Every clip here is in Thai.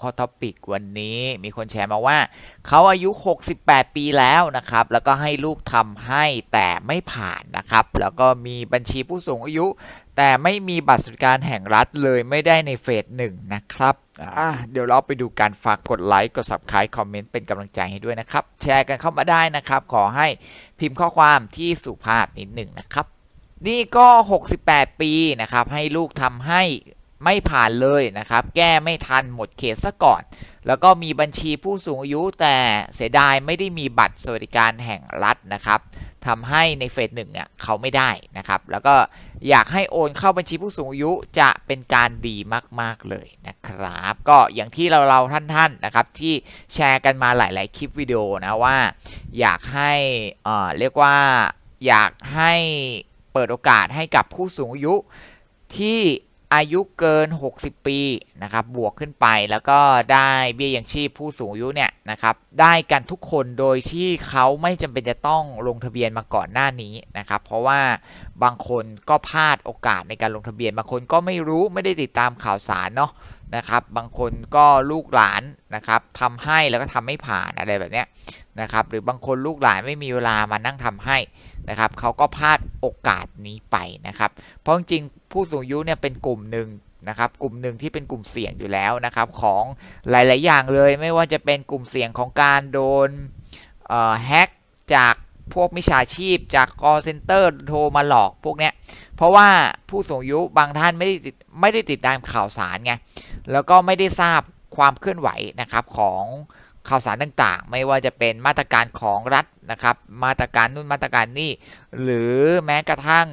ข้อท็อปิกวันนี้มีคนแชร์มาว่า เขาอายุ 68 ปีแล้วนะครับ แล้วก็ให้ลูกทำให้แต่ไม่ผ่านนะครับ แล้วก็มีบัญชีผู้สูงอายุ แต่ไม่มีบัตรสวัสดิการแห่งรัฐเลยไม่ได้ในเฟสหนึ่งนะครับเดี๋ยวเราไปดูการฝากกดไลค์กด subscribe คอมเมนต์เป็นกำลังใจให้ด้วยนะครับ แชร์กันเข้ามาได้นะครับ ขอให้พิมพ์ข้อความที่สุภาพนิดหนึ่งนะครับนี่ก็ 68 ปีนะครับ ให้ลูกทำให้ ไม่ผ่านเลยนะครับ แก้ไม่ทันหมดเขตซะก่อน แล้วก็มีบัญชีผู้สูงอายุแต่เสียดายไม่ได้มีบัตรสวัสดิการแห่งรัฐนะครับทำให้ในเฟสหนึ่งเนี่ยเขาไม่ได้นะครับ แล้วก็อยากให้โอนเข้าบัญชีผู้สูงอายุจะเป็นการดีมาก ๆ เลยนะครับ ก็อย่างที่เราเราท่านๆนะครับ ที่แชร์กันมาหลาย ๆ คลิปวิดีโอนะว่า อยากให้เอ่อเรียกว่าอยากให้เปิดโอกาสให้กับผู้สูงอายุที่ อายุเกิน 60 ปีนะครับบวกขึ้นไปแล้วก็ได้เบี้ยยังชีพผู้สูงอายุเนี่ยนะครับได้กันทุกคนโดยที่เขาไม่จำเป็นจะต้องลงทะเบียนมาก่อนหน้านี้นะครับเพราะว่าบางคนก็พลาดโอกาสในการลงทะเบียนบางคนก็ไม่รู้ไม่ได้ติดตามข่าวสารเนาะนะครับบางคนก็ลูกหลานนะครับทำให้แล้วก็ทำไม่ผ่านอะไรแบบเนี้ย นะครับหรือบางคนลูกหลานไม่มีเวลามานั่งทำให้นะครับเขาก็พลาดโอกาสนี้ไปนะครับเพราะจริงผู้สูงอายุเนี่ยเป็นกลุ่มหนึ่งนะครับกลุ่มหนึ่งที่เป็นกลุ่มเสี่ยงอยู่แล้วนะครับของหลาย ๆ อย่างเลย ไม่ว่าจะเป็นกลุ่มเสี่ยงของการโดนแฮ็กจากพวกมิจฉาชีพจาก call center โทรมาหลอกพวกเนี้ยเพราะว่าผู้สูงอายุบางท่านไม่ได้ติดไม่ได้ติดตามข่าวสารไงแล้วก็ไม่ได้ทราบความเคลื่อนไหวนะครับของ ข่าวสารต่างๆ ไม่ว่าจะเป็นมาตรการของรัฐนะครับ มาตรการนู่นมาตรการนี่ หรือแม้กระทั่ง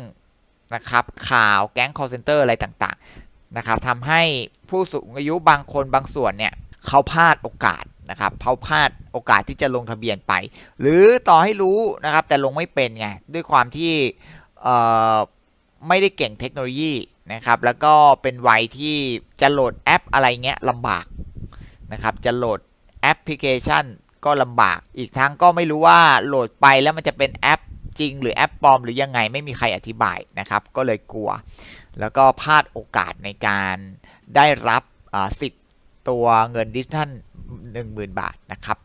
นะครับข่าวแก๊ง call center อะไรต่างๆนะครับทำให้ผู้สูงอายุบางคนบางส่วนเนี่ยเขาพลาดโอกาสนะครับเขาพลาดโอกาสที่จะลงทะเบียนไป หรือต่อให้รู้นะครับแต่ลงไม่เป็นไงด้วยความที่ไม่ได้เก่งเทคโนโลยีนะครับแล้วก็เป็นวัยที่จะโหลดแอปอะไรเงี้ยลำบากนะครับจะโหลด แอปพลิเคชันก็ลำบาก อีกทั้งก็ไม่รู้ว่าโหลดไปแล้วมันจะเป็นแอปจริง หรือแอปปลอมหรือยังไงไม่มีใครอธิบายนะครับ ก็เลยกลัว แล้วก็พลาดโอกาสในการได้รับสิทธิ์ตัวเงินดิจิทัล10,000 บาทนะครับ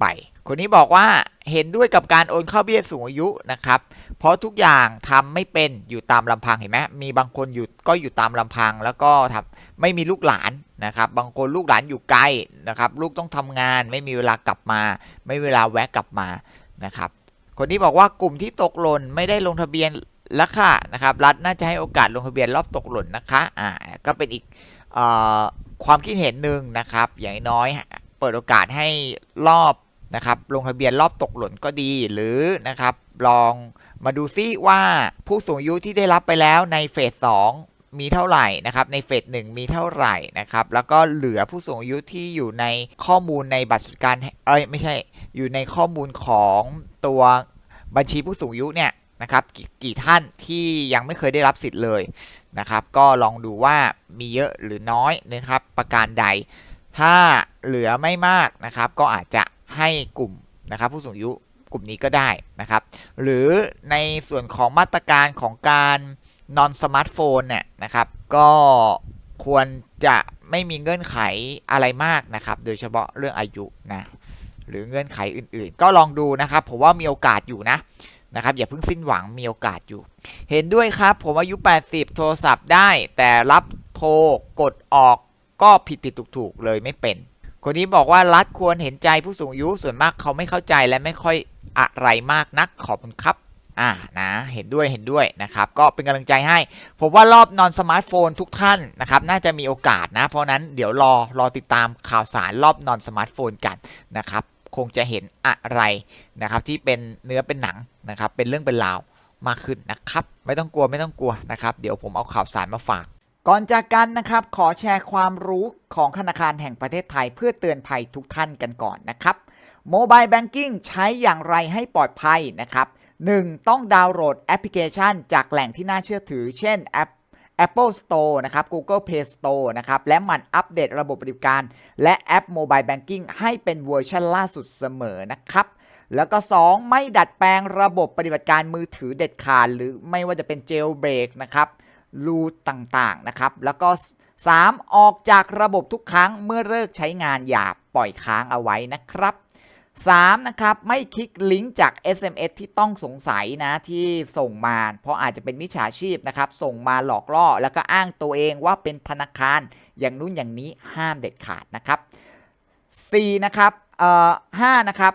ไป คนนี้บอกว่าเห็นด้วยกับการโอนเข้าเบี้ยสูงอายุนะครับ เพราะทุกอย่างทำไม่เป็นอยู่ตามลำพังเห็นไหมมีบางคนอยู่ก็อยู่ตามลำพังแล้วก็ทำไม่มีลูกหลานนะครับ บางคนลูกหลานอยู่ไกลนะครับ ลูกต้องทำงานไม่มีเวลากลับมา ไม่เวลาแวะกลับมานะครับ คนนี้บอกว่ากลุ่มที่ตกหล่นไม่ได้ลงทะเบียนแล้วค่ะนะครับ รัฐน่าจะให้โอกาสลงทะเบียนรอบตกหล่นนะคะอ่าก็เป็นอีกอความคิดเห็นหนึ่งนะครับ อย่างน้อยเปิดโอกาสให้รอบ นะครับลงทะเบียนรอบตกหล่นก็ดีหรือนะครับ ลองมาดูซิว่าผู้สูงอายุที่ได้รับไปแล้วในเฟสสองมีเท่าไหร่นะครับ ในเฟสหนึ่งมีเท่าไหร่นะครับ แล้วก็เหลือผู้สูงอายุที่อยู่ในข้อมูลในบัตรสวัสดิการเอ้ยไม่ใช่อยู่ในข้อมูลของตัวบัญชีผู้สูงอายุเนี่ยนะครับกกี่ท่านที่ยังไม่เคยได้รับสิทธิ์เลยนะครับ ก็ลองดูว่ามีเยอะหรือน้อยนะครับ ประการใด ถ้าเหลือไม่มากนะครับ ก็อาจจะ ให้กลุ่มนะครับผู้สูงอายุกลุ่มนี้ก็ได้นะครับ หรือในส่วนของมาตรการของการนอนสมาร์ทโฟนเนี่ยนะครับ ก็ควรจะไม่มีเงื่อนไขอะไรมากนะครับ โดยเฉพาะเรื่องอายุนะหรือเงื่อนไขอื่นๆ ก็ลองดูนะครับ ผมว่ามีโอกาสอยู่นะนะครับ อย่าเพิ่งสิ้นหวังมีโอกาสอยู่ เห็นด้วยครับ ผมอายุ 80 โทรศัพท์ได้ แต่รับโทรกดออกก็ผิดผิดถูกถูกๆเลยไม่เป็น คนนี้บอกว่ารัฐควรเห็นใจผู้สูงอายุส่วนมากเขาไม่เข้าใจและไม่ค่อยอะไรมากนักขอบคุณครับอ่านะเห็นด้วยเห็นด้วยนะครับ ก็เป็นกำลังใจให้ ผมว่ารอบนอนสมาร์ทโฟนทุกท่านนะครับ น่าจะมีโอกาสนะ เพราะนั้นเดี๋ยวรอรอติดตามข่าวสารรอบนอนสมาร์ทโฟนกันนะครับ คงจะเห็นอะไรนะครับ ที่เป็นเนื้อเป็นหนังนะครับ เป็นเรื่องเป็นราวมากขึ้นนะครับ ไม่ต้องกลัวไม่ต้องกลัวนะครับ เดี๋ยวผมเอาข่าวสารมาฝาก ก่อนจากกันนะครับ ขอแชร์ความรู้ของธนาคารแห่งประเทศไทย เพื่อเตือนภัยทุกท่านกันก่อนนะครับโมบายแบงกิ้งใช้อย่างไรให้ปลอดภัยนะครับ 1. ต้องดาวน์โหลดแอปพลิเคชัน จากแหล่งที่น่าเชื่อถือ เช่นแอป Apple Store นะครับ Google Play Store นะครับ และมันอัปเดตระบบบริการ และแอป Mobile Banking ให้เป็นเวอร์ชันล่าสุดเสมอนะครับ แล้วก็ 2. ไม่ดัดแปลงระบบปฏิบัติการมือถือเด็ดขาด หรือไม่ว่าจะเป็น jailbreak นะครับ รูต่างๆนะครับ แล้วก็ 3. ออกจากระบบทุกครั้งเมื่อเลิกใช้งานอย่าปล่อยค้างเอาไว้นะครับ 3. นะครับ ไม่คลิกลิงก์จาก SMS ที่ต้องสงสัยนะที่ส่งมา เพราะอาจจะเป็นมิจฉาชีพนะครับ ส่งมาหลอกล่อ แล้วก็อ้างตัวเองว่าเป็นธนาคาร อย่างนู้นอย่างนี้ห้ามเด็ดขาดนะครับ 4. นะครับเอ่อ5นะครับ